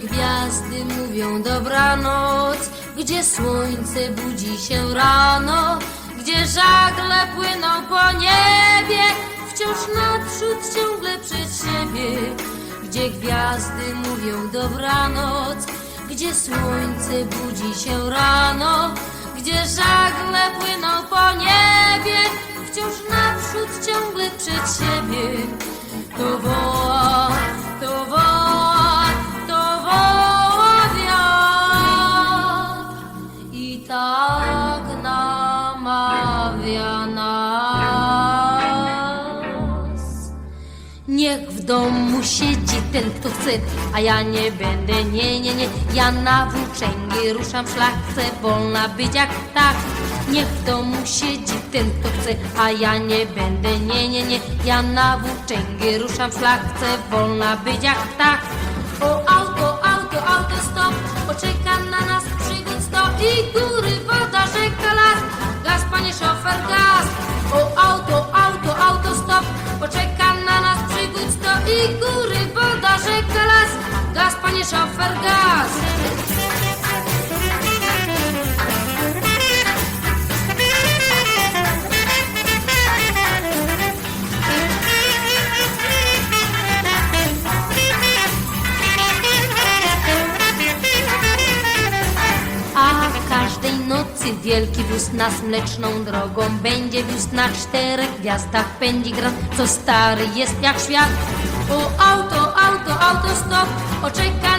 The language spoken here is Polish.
gwiazdy mówią dobranoc, gdzie słońce budzi się rano, gdzie żagle płyną po niebie, wciąż naprzód ciągle przed siebie, gdzie gwiazdy mówią dobranoc, gdzie słońce budzi się rano, gdzie żagle płyną po tak namawia nas. Niech w domu siedzi ten, kto chce, a ja nie będę, nie, nie, nie. Ja na włóczęgi ruszam szlak, chcę wolna być jak tak. Niech w domu siedzi ten, kto chce, a ja nie będę, nie, nie, nie. Ja na włóczęgi ruszam szlak, chcę wolna być jak tak. O auto, wielki wóz nas mleczną drogą. Będzie wiózł na czterech gwiazdach pędzi gran, co stary jest jak świat. O auto, auto, auto stop, oczeka